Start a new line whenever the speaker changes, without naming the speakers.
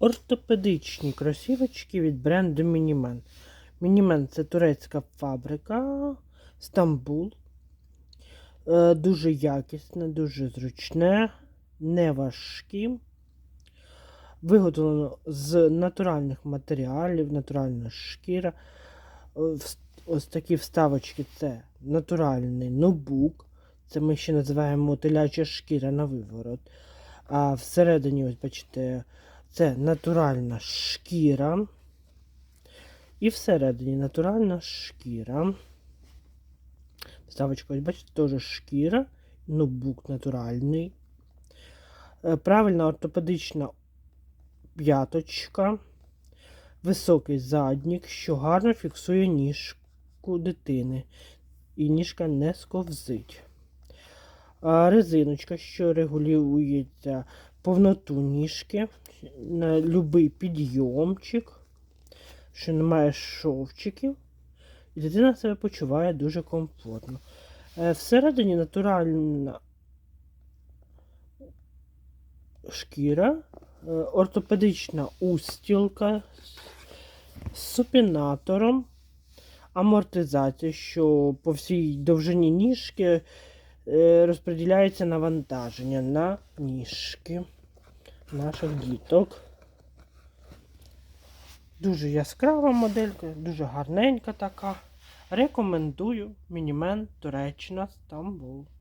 Ортопедичні кросівочки від бренду Мінімен. Мінімен це турецька фабрика, Стамбул. Е, Дуже якісне, дуже зручне, не важкі. Виготовлено з натуральних матеріалів, натуральна шкіра. Е, Ось такі вставочки це натуральний нобук. Це ми ще називаємо теляча шкіра на виворот. А всередині, ось бачите, це натуральна шкіра. І всередині натуральна шкіра. Вставочка, ось бачите, теж шкіра. Нобук натуральний. Е, Правильна ортопедична п'яточка. Високий заднік, що гарно фіксує ніжку дитини. І ніжка не сковзить. Резиночка, що регулюється повноту ніжки на будь-який підйомчик, що немає шовчиків. І дитина себе почуває дуже комфортно. Е, Всередині натуральна шкіра, е, ортопедична устілка з супінатором, амортизація, що по всій довжині ніжки е, розподіляється навантаження на ніжки наших діток. Дуже яскрава моделька, дуже гарненька така. Рекомендую Мінімен Туреччина Стамбул.